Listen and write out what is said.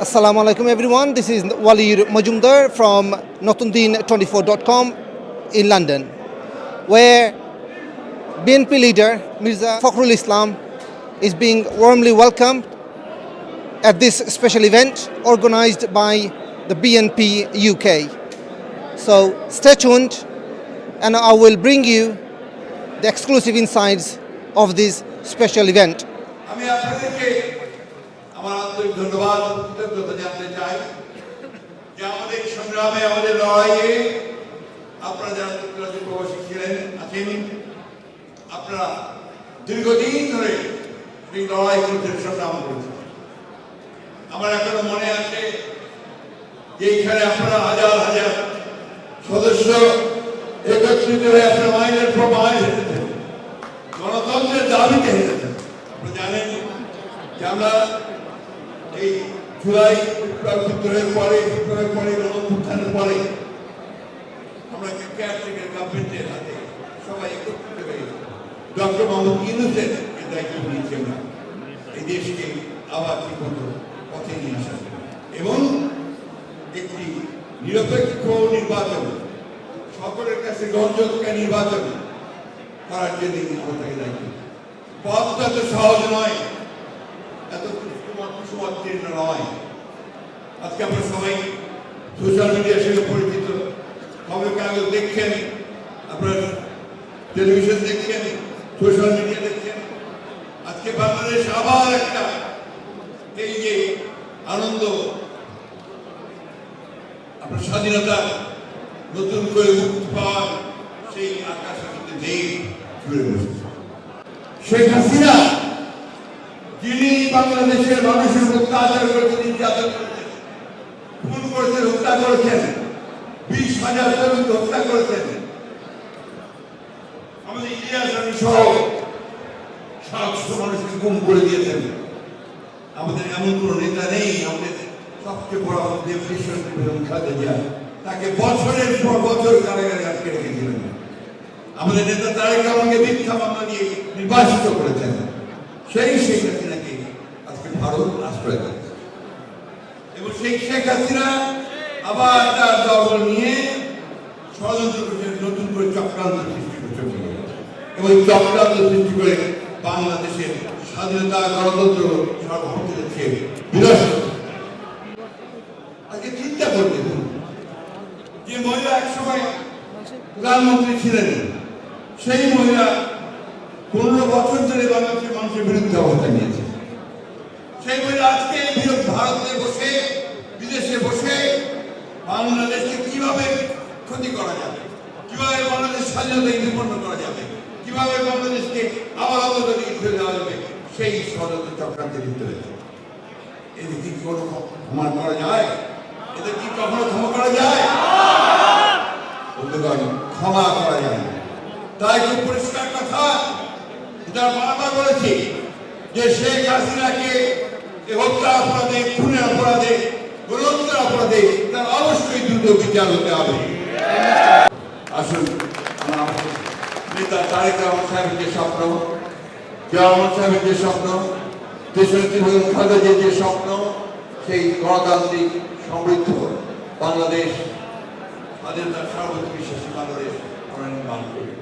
Assalamu alaikum everyone. This is Walir Majumdar from Notundin24.com in London, where BNP leader Mirza Fakhrul Islam is being warmly welcomed at this special event organized by the BNP UK. So stay tuned and I will bring you the exclusive insights of this special event. আন্তরিক ধন্যবাদ, কৃতজ্ঞতা জানতে চাই যে আমাদের সংগ্রামে, আমাদের লড়াইয়ে আপনারা যারা যুক্তরাজ্যে প্রবাসী ছিলেন, আছেন, আপনারা দীর্ঘদিন ধরে এই লড়াই করেছেন সংগ্রাম করেছেন। আমার এখনও মনে আছে যে এইখানে আপনারা হাজার হাজার সদস্য একত্রিত হয়ে আপনারা মাইনের পর মাইল হেঁটেছেন। গণতন্ত্রের দাবিতে হেঁটেছেন। আপনারা জানেন যে আমরা এই জুলাই বিপ্লব পরে বিপ্লবের পরে গণঅভ্যুত্থানের পরে আমরা কেয়ারটেকার গভর্নমেন্টের হাতে সবাই একত্রিত হয়ে ডক্টর মোহাম্মদ ইউনুসের দায়িত্ব নিয়েছি আমরা। এই দেশকে আবার ঠিক মতো পথে নিয়ে আসা এবং একটি নিরপেক্ষ নির্বাচন, সকলের কাছে গ্রহণযোগ্য নির্বাচন করার জন্য আমাদেরকে দায়িত্ব। পথটা তো সহজ নয়। এত সুমাত্রীর্ণ নয়। আজকে আমরা সবাই সোশ্যাল মিডিয়ার সঙ্গে পরিচিত। খবরের কাগজ দেখছেন আপনারা টেলিভিশন দেখছেন সোশ্যাল মিডিয়া দেখছেন আজকে বাংলাদেশ আবার একটা এই যে আনন্দ, আপনার স্বাধীনতা নতুন করে মুক্তি পাওয়ার সেই আকাশ নেই শেখ হাসিনা বাংলাদেশের মানুষের অত্যাচার করেছেন নির্যাতন করেছেন? খুন করেছেন হত্যা করেছেন? বিশ হাজার তরুণকে হত্যা করেছেন? আমাদের ইতিহাস আমি সহ সাতশো মানুষকে গুম করে দিয়েছেন। আমাদের এমন কোন নেতা নেই, আমাদের সবচেয়ে বড় আমাদের খালেদা জিয়া তাকে বছরের পর বছর কারাগারে আটকে রেখেছিলেন। আমাদের নেতা তারেক আমাকে মিথ্যা মামলা দিয়ে নির্বাচিত করেছেন। সেই আজকে ভারত আশ্রয় দিয়েছে এবং সেই শেখ হাসিনা আবার তার দল নিয়ে ষড়যন্ত্র করছে, নতুন করে চক্রান্ত সৃষ্টি করছে। এবং চক্রান্ত সৃষ্টি করে বাংলাদেশের স্বাধীনতা গণতন্ত্র সর্বভৌমত্ব হচ্ছে আজকে চিন্তা করতে যে মহিলা একসময় প্রধানমন্ত্রী ছিলেন, সেই মহিলা পনেরো বছর ধরে বাংলাদেশের মানুষের বিরুদ্ধে অবস্থান নিয়েছে। সেই বিরোধ ভারতে বসে, বিদেশে বসে বাংলাদেশকে কীভাবে ক্ষতি করা যাবে? কীভাবে বাংলাদেশ স্বাধীনতা বিপন্ন করা যাবে? কীভাবে বাংলাদেশকে আবার ফেলে দেওয়া যাবে? সেই ষড়যন্ত্র চক্রান্তে লিপ্ত হয়েছে। কি কোনো ক্ষমা করা যায়? এদের কি কখনো ক্ষমা করা যায়? বন্ধুগণ, ক্ষমা করা যায়। তাই খুব পরিষ্কার কথা। এটা বারবার বলেছি, যে শেখ হাসিনাকে এ হত্যা অপরাধে খুনের অপরাধে গণহত্যার অপরাধে তার অবশ্যই দ্রুত বিচার হতে হবে। আসুন নেতা তারেক রহমান সাহেবের যে স্বপ্ন রহমান সাহেবের যে স্বপ্ন, দেশনেত্রী বেগম খালেদা জিয়ার যে স্বপ্ন, সেই গণতান্ত্রিক সমৃদ্ধ বাংলাদেশ, স্বাধীনতার সর্বোচ্চ বিশ্বাসী বাংলাদেশ, আমরা নির্মাণ করি।